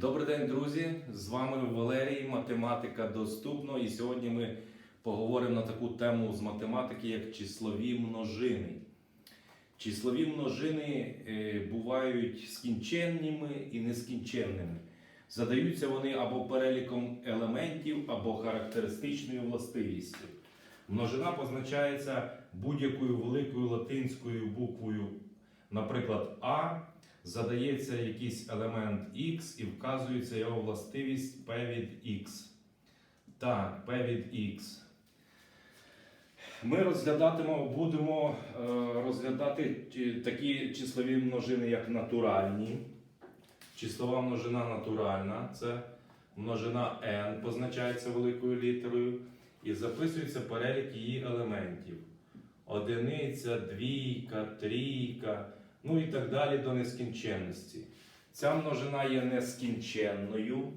Добрий день, друзі! З вами Валерій, математика доступно. І сьогодні ми поговоримо на таку тему з математики, як числові множини. Числові множини е, бувають скінченними і нескінченними. Задаються вони або переліком елементів, або характеристичною властивістю. Множина позначається будь-якою великою латинською буквою, наприклад, А задається якийсь елемент x і вказується його властивість P від x. Так, P від x. Ми розглядатимо, будемо е, розглядати такі числові множини, як натуральні. Числова множина натуральна це множина n, позначається великою літерою, і записується перелік її елементів. Одиниця, двійка, трійка, ну і так далі до нескінченності. Ця множина є нескінченною.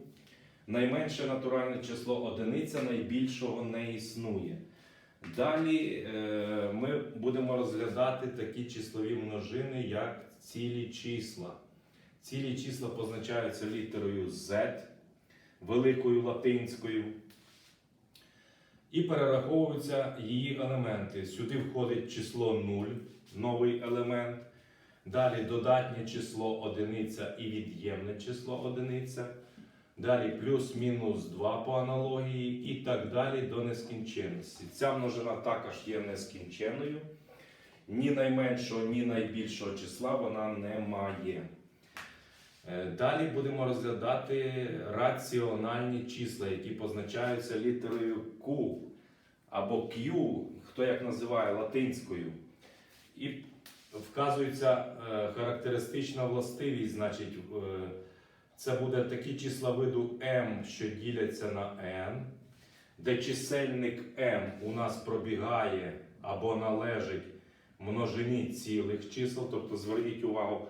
Найменше натуральне число одиниця, найбільшого не існує. Далі е, ми будемо розглядати такі числові множини, як цілі числа. Цілі числа позначаються літерою Z, великою латинською. І перераховуються її елементи. Сюди входить число 0, новий елемент. Далі додатнє число одиниця і від'ємне число одиниця. Далі плюс-мінус 2 по аналогії і так далі до нескінченності. Ця множина також є нескінченною. Ні найменшого, ні найбільшого числа вона не має. Е, Далі будемо розглядати раціональні числа, які позначаються літерою Q або Q, хто як називає латинською. І вказується е, характеристична властивість, значить, е, це буде такі числа виду m, що діляться на n, де чисельник m у нас пробігає або належить множині цілих чисел, тобто зверніть увагу,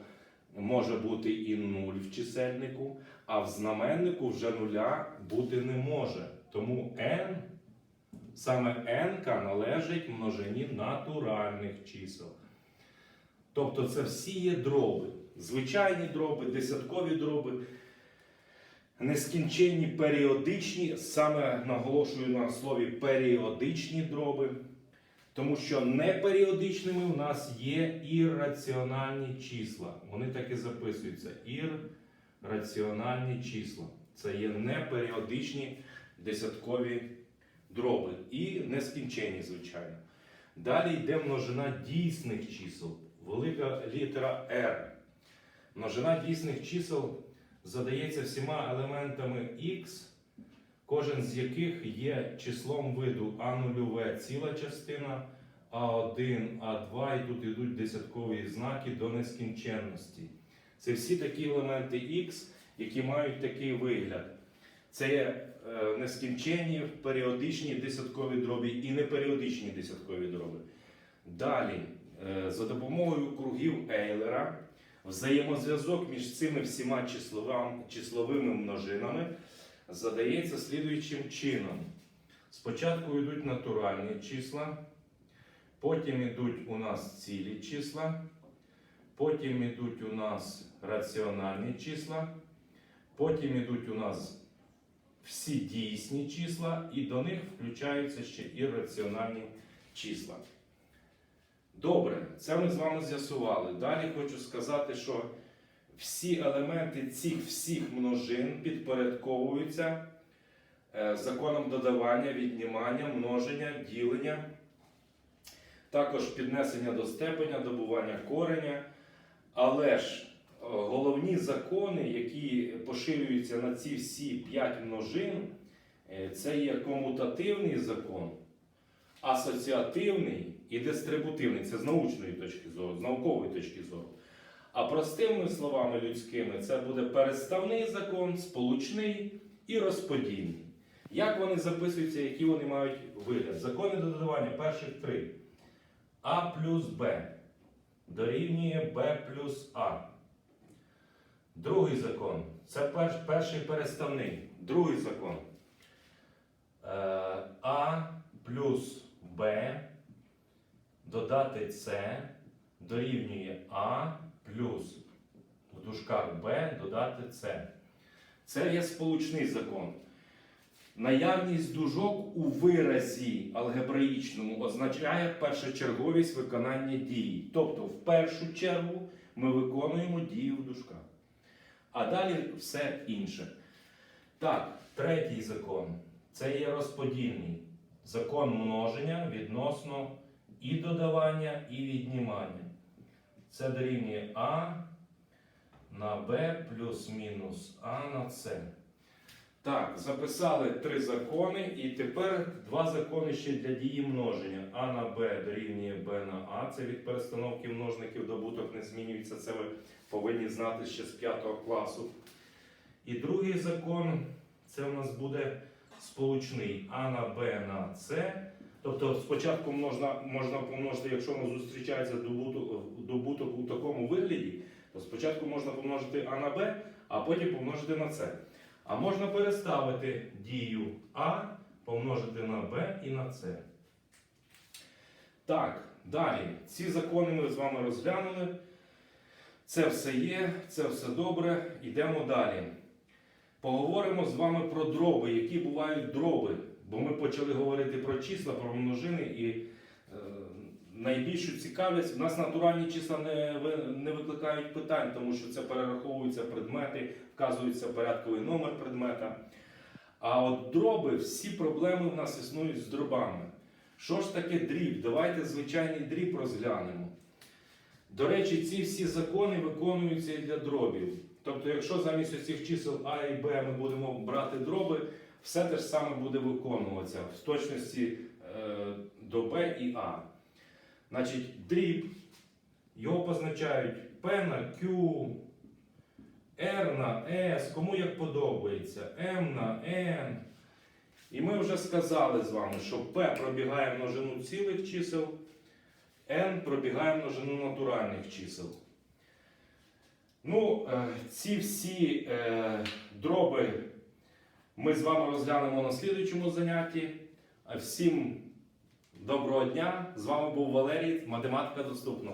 може бути і 0 в чисельнику, а в знаменнику вже нуля бути не може. Тому n, саме n належить множині натуральних чисел. Тобто це всі є дроби. Звичайні дроби, десяткові дроби, нескінченні періодичні, саме наголошую на слові періодичні дроби. Тому що неперіодичними у нас є ірраціональні числа. Вони так і записуються. Ірраціональні числа. Це є неперіодичні десяткові дроби. І нескінченні, звичайно. Далі йде множина дійсних чисел. Велика літера R. Множина дійсних чисел задається всіма елементами x, кожен з яких є числом виду А0 ціла частина, А1, А2, і тут йдуть десяткові знаки до нескінченності. Це всі такі елементи x, які мають такий вигляд. Це є е, нескінченні, періодичні десяткові дроби і неперіодичні десяткові дроби. Далі, за допомогою кругів Ейлера, взаємозв'язок між цими всіма числовими множинами задається слідуючим чином. Спочатку йдуть натуральні числа, потім йдуть у нас цілі числа, потім йдуть у нас раціональні числа, потім йдуть у нас всі дійсні числа, і до них включаються ще ірраціональні числа. Добре, це ми з вами з'ясували. Далі хочу сказати, що всі елементи цих всіх множин підпорядковуються е, законом додавання, віднімання, множення, ділення, також піднесення до степеня, добування кореня. Але ж е, головні закони, які поширюються на ці всі п'ять множин, е, це є комутативний закон, асоціативний і дистрибутивний. Це з научної точки зору, з наукової точки зору. А простими словами людськими це буде переставний закон, сполучний і розподільний. Як вони записуються, які вони мають вигляд? Закони додавання перших три. А плюс Б дорівнює Б плюс А. Другий закон це перш, перший переставний. Другий закон. Е, А плюс Б додати С дорівнює А плюс в дужках Б додати С. Це є сполучний закон. Наявність дужок у виразі алгебраїчному означає першочерговість виконання дії. Тобто, в першу чергу ми виконуємо дію в дужках. А далі все інше. Так, третій закон це є розподільний. Закон множення відносно і додавання, і віднімання. Це дорівнює А на Б плюс-мінус А на С. Так, записали три закони, і тепер два закони ще для дії множення. А на Б дорівнює Б на А. Це від перестановки множників добуток не змінюється. Це ви повинні знати ще з 5 класу. І другий закон це у нас буде сполучний А на Б на С. Тобто спочатку можна, можна помножити, якщо нас зустрічається добуток, добуток у такому вигляді, то спочатку можна помножити А на Б, а потім помножити на С. А можна переставити дію А, помножити на Б і на С. Так, далі. Ці закони ми з вами розглянули. Це все є, це все добре. Йдемо далі. Поговоримо з вами про дроби, які бувають дроби. Бо ми почали говорити про числа, про множини і е, найбільшу цікавість. У нас натуральні числа не, не викликають питань, тому що це перераховуються предмети, вказується порядковий номер предмета. А от дроби, всі проблеми в нас існують з дробами. Що ж таке дріб? Давайте звичайний дріб розглянемо. До речі, ці всі закони виконуються і для дробів. Тобто, якщо замість цих чисел А і Б ми будемо брати дроби, все те ж саме буде виконуватися в точності е, до Б і А. Значить, дріб, його позначають P на Q, R на S, кому як подобається, M на N. І ми вже сказали з вами, що P пробігає множину цілих чисел, N пробігає множину натуральних чисел. Ну, е, ці всі е, дроби ми з вами розглянемо на слідуючому занятті. Всім доброго дня! З вами був Валерій, математика доступна.